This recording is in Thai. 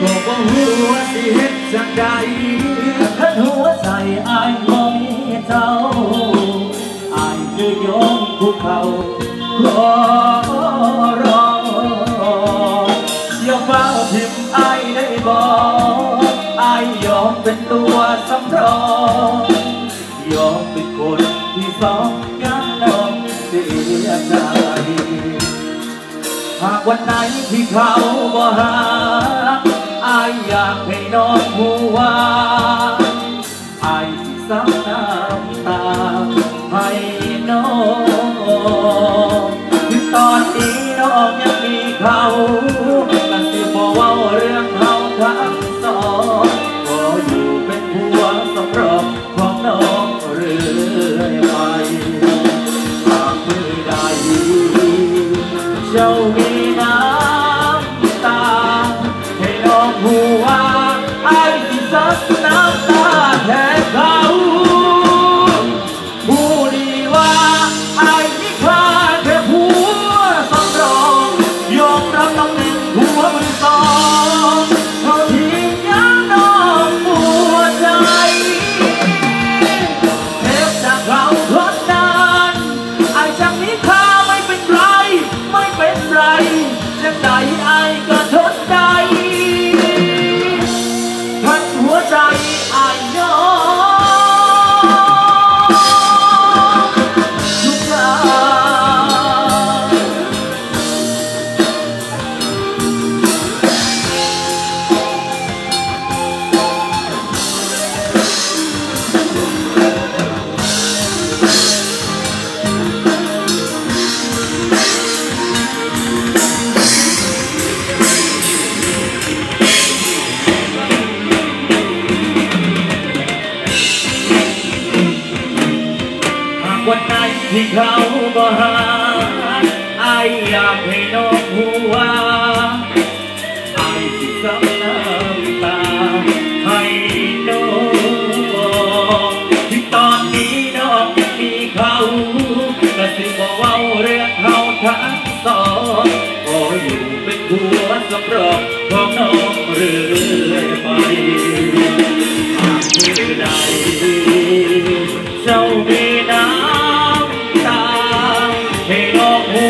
ก็บ่ฮู้ว่าสิเฮ็ดจังใดถ้าหัวใจอายมองเจ้าอายคือยอมภูเขาขอร้องอย่าเฝ้าทิมอายได้บอกอายยอมเป็นตัวสำรองยอมเป็นคนที่สองย้ำน้องเสียใจหากวันไหนที่เขาบ่หาอก ให้น้ว่าอายสิซับน้ำตาให้น้องถึงตอนนี้น้องยังมีเขา ไม่เป็นไรจะไหนไอ้ก็ทนได้ ที่เขาบ่หาไออยากให้น้องหัว่าไอายสิซ้ำน้ำตาให้น้องที่ตอนนี้น้องมีเขาก็สิบ่เว้าเรื่องเขาทั้ง ให้